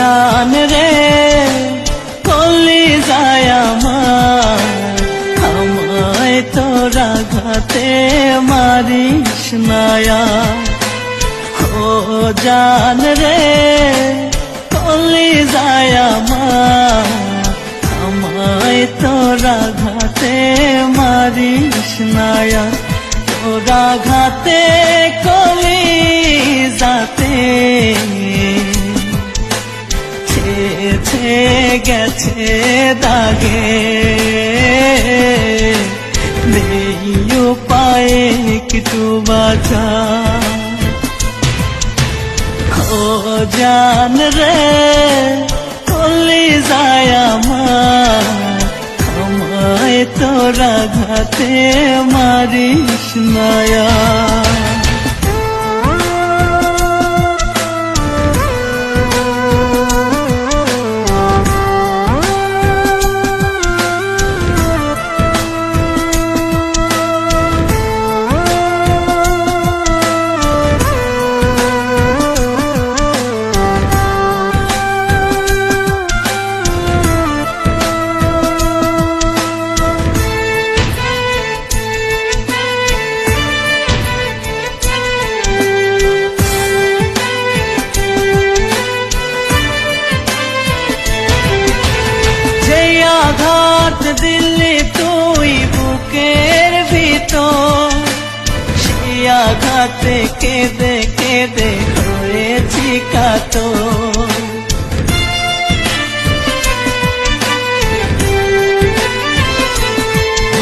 জান রে কলি যায় আমার। আমায় তোরা ঘাতে মারিস নায়া ও জান রে কলি যায় আমার। আমায় তোরা ঘাতে মারিস নায়া তোরা ঘাতে কলি যাতে গেছে দাগে। নেই পায়ে একটু বাঁচা। ও জান রে কলি যায় আমায় তোরা ঘাতে মারিস নয়া দিল্লি তুই বুকের ভিতর। সেই আঘাতে কেঁদে কেঁদে হয়েছি কাতো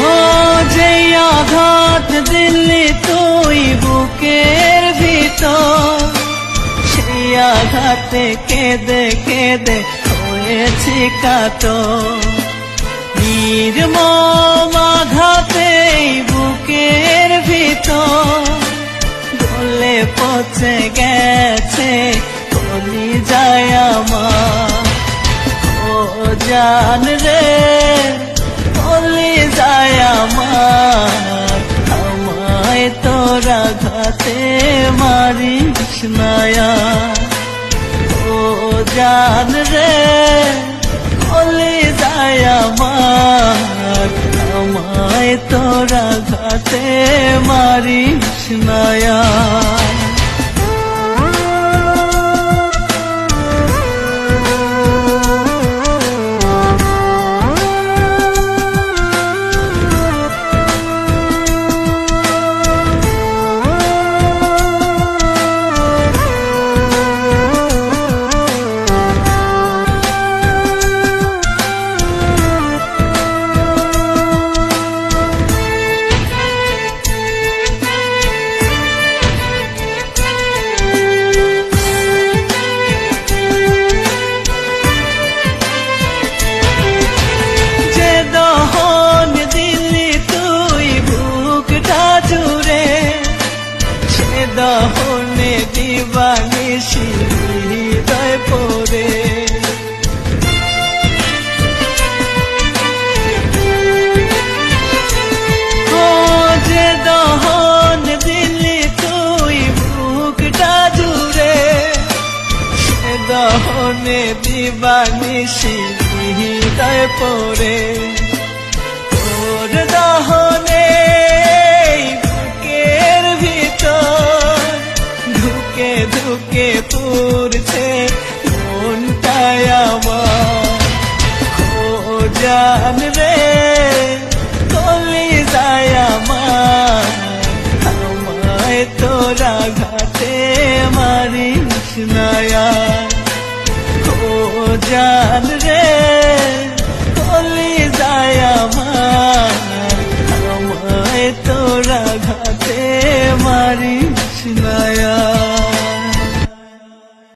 ও আঘাত দিল্লি তুই বুকের ভিতর। সেই আঘাতে কেঁদে কেঁদে হয়েছি কাতো নির্মম আঘাতে বুকের ভিতর। গলে পচে গেছে কলি যায় আমার। ও জান রে কলি যায় আমার। আমায় তোরা ঘাতে মারিস নায়া ও জান রে তোরা ঘাতে মারিস দিবানিসি হৃদয় যে দহন দিবানিসি হৃদয় তোর দহনে জান রে কলি যায় আমার আমায় তোরা ঘাটে মারিস নায়া ও জান রে